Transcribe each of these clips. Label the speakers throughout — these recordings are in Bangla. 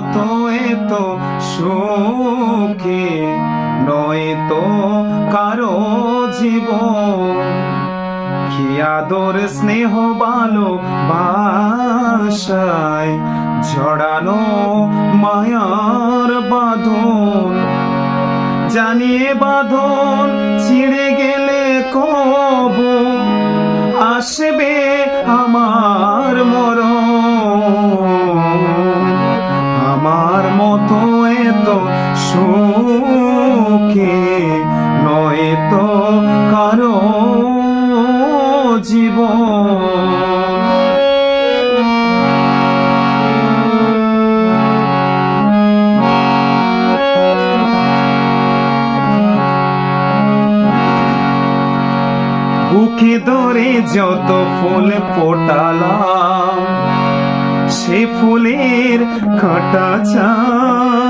Speaker 1: মতো এত সুখে নয় তো কারও জীবন। কি স্নেহ ভালো বাসায় জড়ানো মায়ার বাঁধন। জানিয়ে বাঁধন ছিঁড়ে গেলে কব আসবে আমার সুখে নয় তো কারও জীবন। বুকে ধরে যত ফুল ফোটালাম সে ফুলের কাটা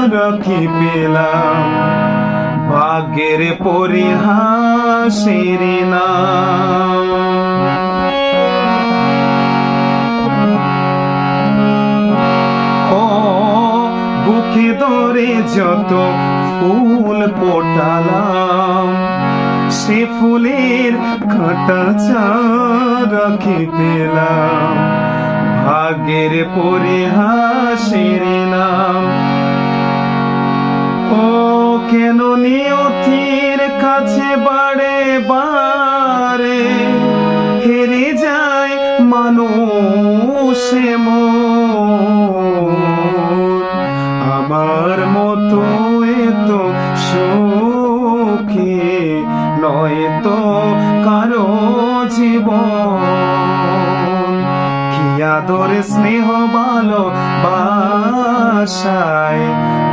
Speaker 1: চারা কি পেলাম। ভাগ্যের পরিহাসের ও, বুকে ধরে যত ফুল ফোটালাম, সে ফুলের কাঁটা চারাকে পেলাম। ভাগ্যের পরিহাসের নাম। কেন নিয়তির কাছে বাড়ে বারে হেরে যায় মানুষ মন? আমার মতো এত সুখে নয় তো কারও জীবন। কি আদর স্নেহ ভালো বাসায়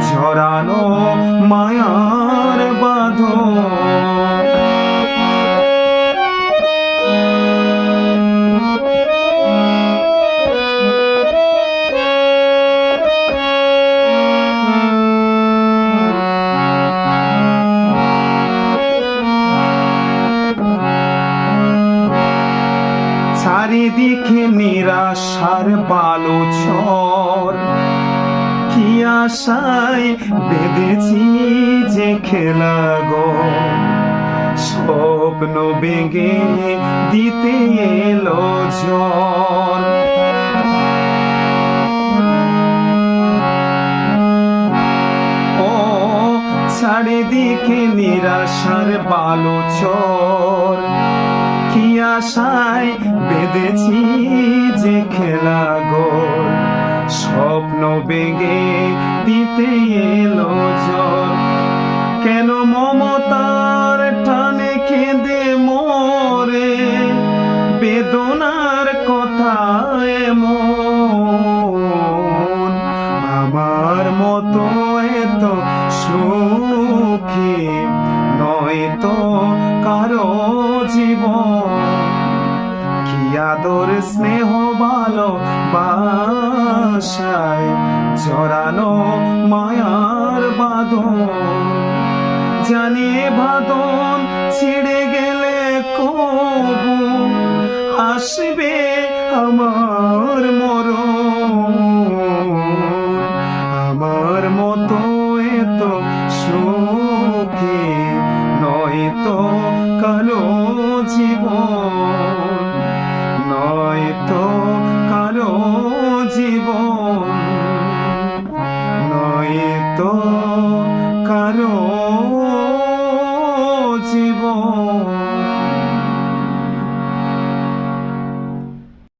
Speaker 1: ঝরানো মায়ার বাঁধন। চারিদিকে নিরাশার বালো কি আশায় বেঁধেছি যে খেলা গো। স্বপ্ন বেগে দিতে এলো ঝড়। চারিদিকে নিরাশার বালো চর। কি আশায় বেঁধেছি যে খেলা গোর স্বপ্ন বেগে দিতে এলো ঝড়। কেন মমতার টানে কেঁদে মোরে? বেদনার কথা এমন। আমার মতো এত সুখী নয় তো কারও জীবন। কি আদর, স্নেহ ভালো বাসায় জড়ানো মায়ার বাঁধন? জানি বাঁধন ছিঁড়ে গেলে কবু আসবে আমার মরণ। আমার মতো এত সুখী নয় তো কালো জীবন।